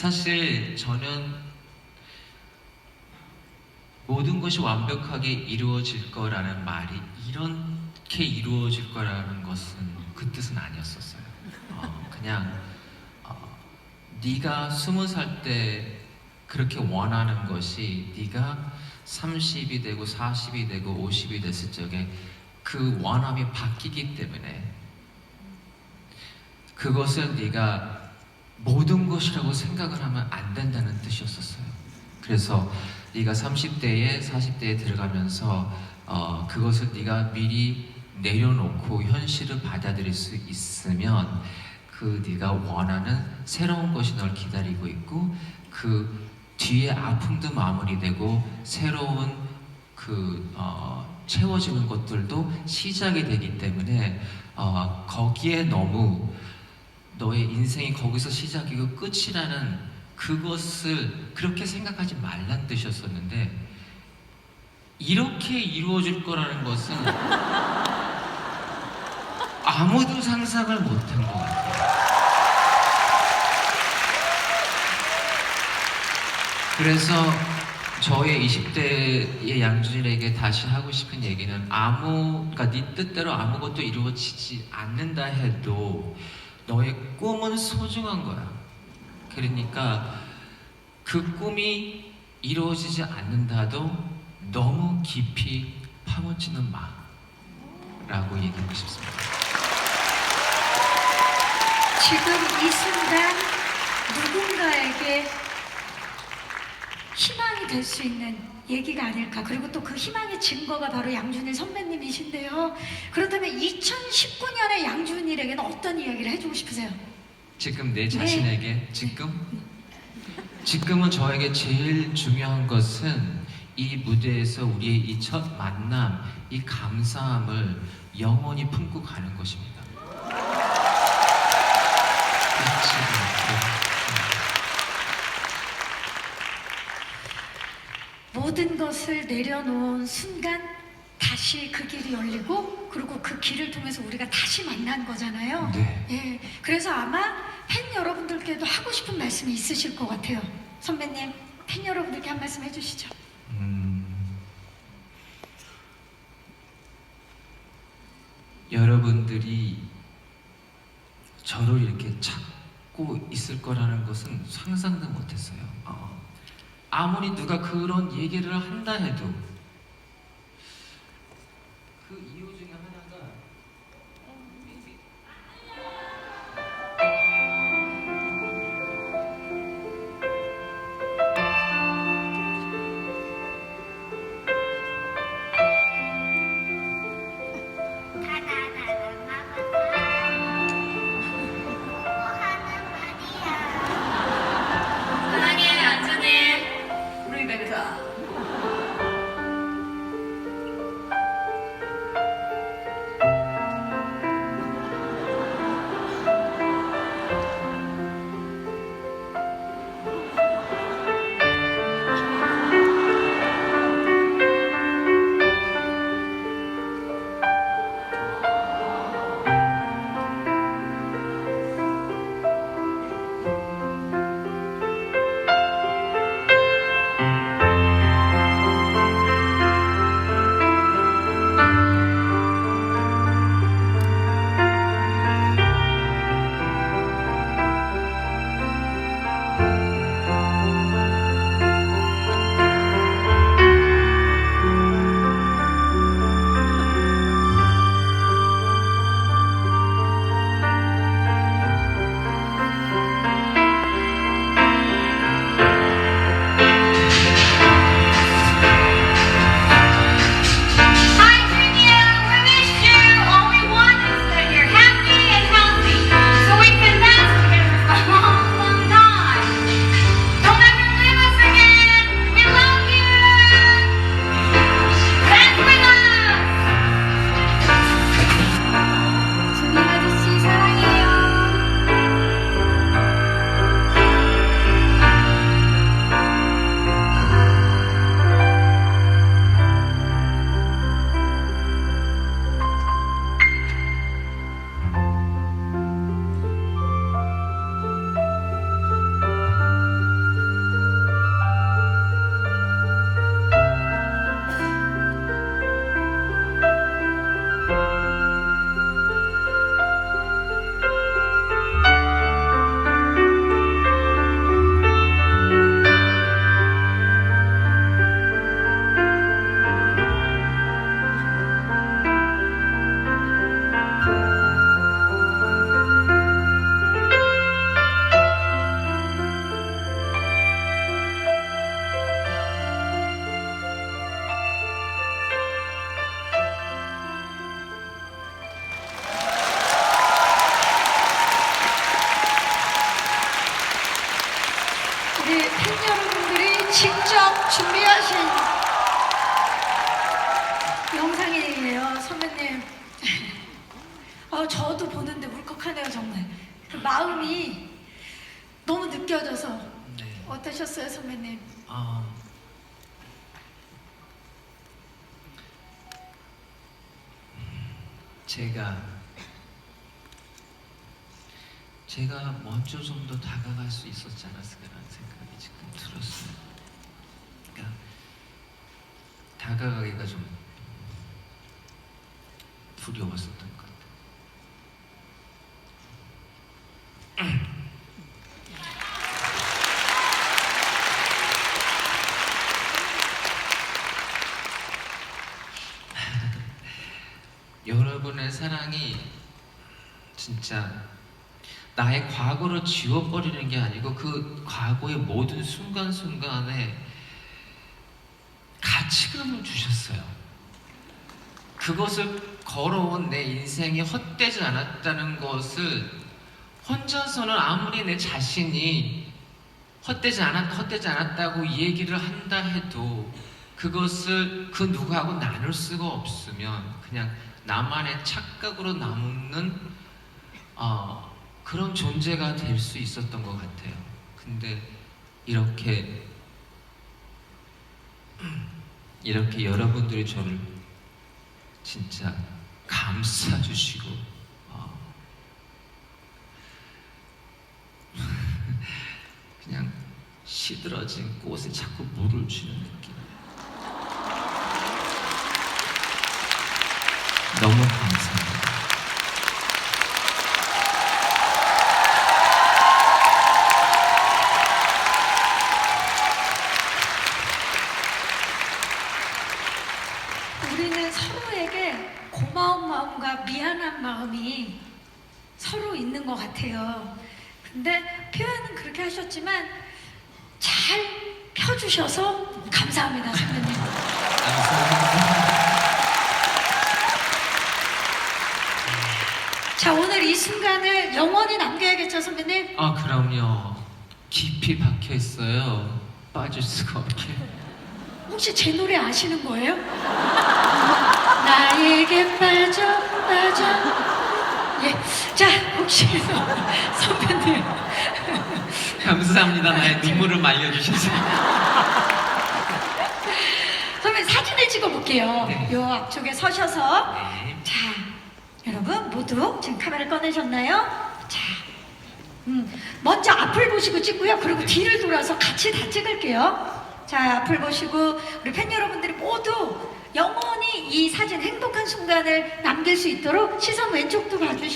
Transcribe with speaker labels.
Speaker 1: 사실 저는 모든 것이 완벽하게 이루어질 거라는 말이 이렇게 이루어질 거라는 것은 그 뜻은 아니었었어요. 어, 그냥 어, 네가 스무 살 때 그렇게 원하는 것이 네가 30이 되고 40이 되고 50이 됐을 적에 그 원함이 바뀌기 때문에 그것을 네가 모든 것이라고 생각을 하면 안 된다는 뜻이었었어요. 그래서 네가 30대에 40대에 들어가면서 어, 그것을 네가 미리 내려놓고 현실을 받아들일 수 있으면 그 네가 원하는 새로운 것이 널 기다리고 있고 그 뒤에 아픔도 마무리되고 새로운 그 어, 채워지는 것들도 시작이 되기 때문에 어, 거기에 너무 너의 인생이 거기서 시작이고 끝이라는 그것을 그렇게 생각하지 말란 뜻이었었는데 이렇게 이루어질 거라는 것은 아무도 상상을 못한 것 같아요. 그래서 저의 20대의 양준일에게 다시 하고 싶은 얘기는 아무, 그러니까 네 뜻대로 아무것도 이루어지지 않는다 해도 너의 꿈은 소중한 거야. 그러니까 그 꿈이 이루어지지 않는다도 너무 깊이 파묻히는 마 라고 얘기하고 싶습니다.
Speaker 2: 지금 이 순간 누군가에게 희망이 될 수 있는 얘기가 아닐까. 그리고 또 그 희망의 증거가 바로 양준일 선배님이신데요. 그렇다면 2019년의 양준일에게는 어떤 이야기를 해주고 싶으세요?
Speaker 1: 지금 내 자신에게 지금 지금은 저에게 제일 중요한 것은 이 무대에서 우리의 이 첫 만남, 이 감사함을 영원히 품고 가는 것입니다. 잊지 않고.
Speaker 2: 모든 것을 내려놓은 순간 다시 그 길이 열리고 그리고 그 길을 통해서 우리가 다시 만난 거잖아요.
Speaker 1: 네.
Speaker 2: 예. 그래서 아마 팬 여러분들께도 하고 싶은 말씀이 있으실 것 같아요. 선배님, 팬 여러분들께 한 말씀 해주시죠.
Speaker 1: 음, 여러분들이 저를 이렇게 찾고 있을 거라는 것은 상상도 못했어요. 어, 아무리 누가 그런 얘기를 한다 해도
Speaker 3: 영상이네요, 선배님.
Speaker 2: 아, 저도 보는데 울컥하네요, 정말. 그 마음이 너무 느껴져서
Speaker 1: 네.
Speaker 2: 어떠셨어요, 선배님?
Speaker 1: 아, 제가 제가 먼저 좀 더 다가갈 수 있었지 않았을까라는 생각이 지금 들었어요. 그러니까 다가가기가 좀 두려웠었던 것. 여러분의 사랑이 진짜 나의 과거를 지워버리는 게 아니고 그 과거의 모든 순간순간에 가치감을 주셨어요. 그것을 걸어온 내 인생이 헛되지 않았다는 것을 혼자서는 아무리 내 자신이 헛되지 않았, 헛되지 않았다고 얘기를 한다 해도 그것을 그 누구하고 나눌 수가 없으면 그냥 나만의 착각으로 남는 어, 그런 존재가 될 수 있었던 것 같아요. 근데 이렇게 이렇게 여러분들이 저를 진짜 감싸 주시고 어, 그냥 시들어진 꽃에 자꾸 물을 주는 느낌. 너무 감사합니다.
Speaker 2: 우리는 서로에게 고마운 마음과 미안한 마음이 서로 있는 것 같아요. 근데 표현은 그렇게 하셨지만 잘 펴주셔서 감사합니다, 선배님. 자, 오늘 이 순간을 영원히 남겨야겠죠, 선배님?
Speaker 1: 아 그럼요. 깊이 박혀 있어요. 빠질 수가 없게.
Speaker 2: 혹시 제 노래 아시는 거예요? 나에게 혹시 선배님
Speaker 1: 감사합니다. 나의 눈물을 말려주셔서.
Speaker 2: 선배님 사진을 찍어볼게요
Speaker 1: 네.
Speaker 2: 요 앞쪽에 서셔서
Speaker 1: 네.
Speaker 2: 자 여러분 모두 지금 카메라 꺼내셨나요? 자 음, 먼저 앞을 보시고 찍고요 그리고 뒤를 돌아서 같이 다 찍을게요 자 앞을 보시고 우리 팬 여러분들이 모두 영원히 이 사진 행복한 순간을 남길 수 있도록 시선 왼쪽도 봐주시고